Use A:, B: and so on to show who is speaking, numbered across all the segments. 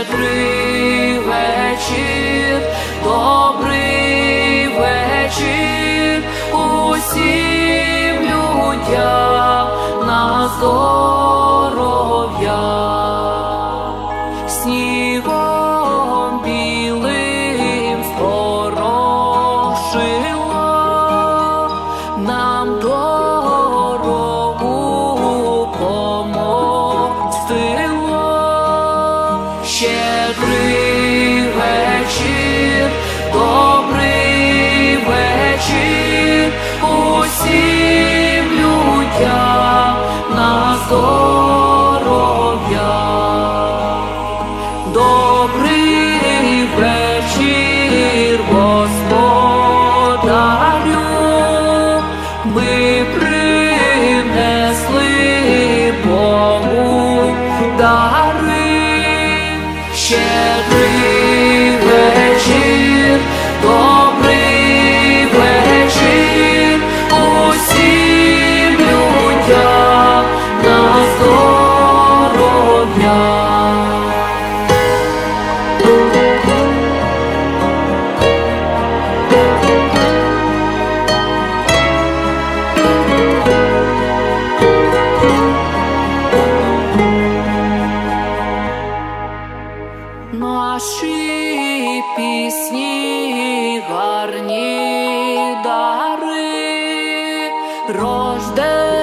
A: Щедрий вечір, добрий вечір усім людям на здоров'я. Щедрий добрий вечір усім людям на здоров'я. Добрий вечір, господарю, ми принесли Богу. Пісні гарні дари рожденому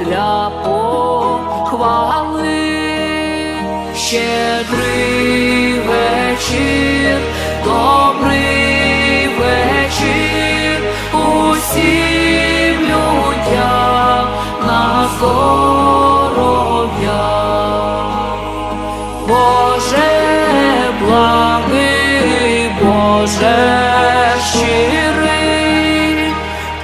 A: для похвали. Щедрий вечір, добрий вечір усім людям на здоров'я. Боже благий, Боже щирий,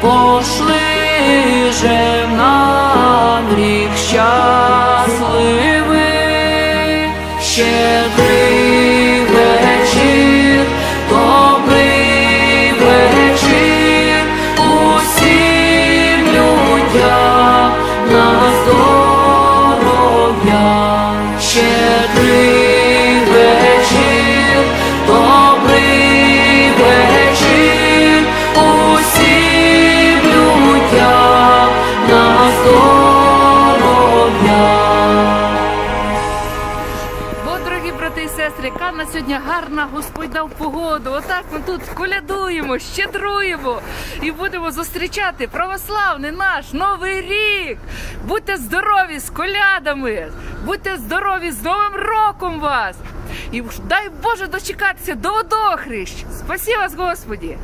A: пошли же нам рік щасливий,
B: брати і сестри, яка на сьогодні гарна Господь дав погоду. Отак ми тут колядуємо, щедруємо і будемо зустрічати православний наш новий рік. Будьте здорові з колядами, будьте здорові з Новим роком вас. І дай Боже дочекатися до водохрещ. Спасі вас, Господі!